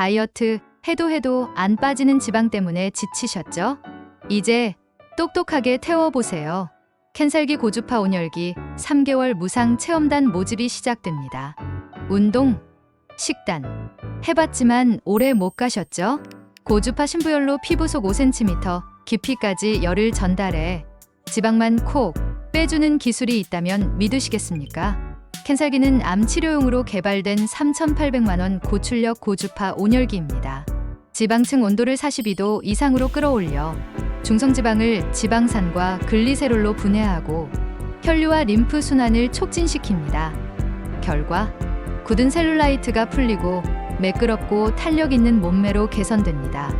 다이어트 해도 해도 안 빠지는 지방 때문에 지치셨죠? 이제 똑똑하게 태워보세요. 캔살기 고주파 온열기 3개월 무상 체험단 모집이 시작됩니다. 운동, 식단, 해봤지만 오래 못 가셨죠? 고주파 신부열로 피부 속 5cm 깊이까지 열을 전달해 지방만 콕 빼주는 기술이 있다면 믿으시겠습니까? 캔살기는 암 치료용으로 개발된 3,800만 원 고출력 고주파 온열기입니다. 지방층 온도를 42도 이상으로 끌어올려 중성지방을 지방산과 글리세롤로 분해하고 혈류와 림프 순환을 촉진시킵니다. 결과 굳은 셀룰라이트가 풀리고 매끄럽고 탄력 있는 몸매로 개선됩니다.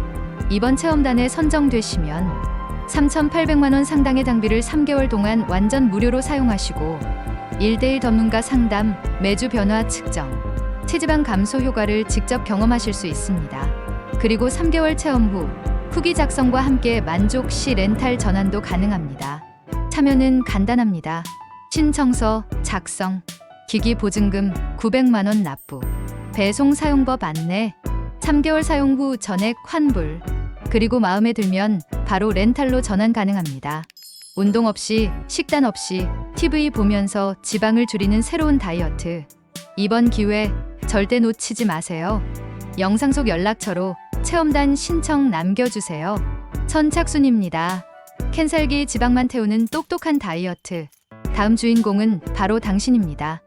이번 체험단에 선정되시면 3,800만 원 상당의 장비를 3개월 동안 완전 무료로 사용하시고 1대1 전문가 상담, 매주 변화 측정, 체지방 감소 효과를 직접 경험하실 수 있습니다. 그리고 3개월 체험 후 후기 작성과 함께 만족 시 렌탈 전환도 가능합니다. 참여는 간단합니다. 신청서, 작성, 기기 보증금 900만 원 납부, 배송 사용법 안내, 3개월 사용 후 전액 환불, 그리고 마음에 들면 바로 렌탈로 전환 가능합니다. 운동 없이, 식단 없이 TV 보면서 지방을 줄이는 새로운 다이어트. 이번 기회 절대 놓치지 마세요. 영상 속 연락처로 체험단 신청 남겨주세요. 선착순입니다. 캔살기 지방만 태우는 똑똑한 다이어트. 다음 주인공은 바로 당신입니다.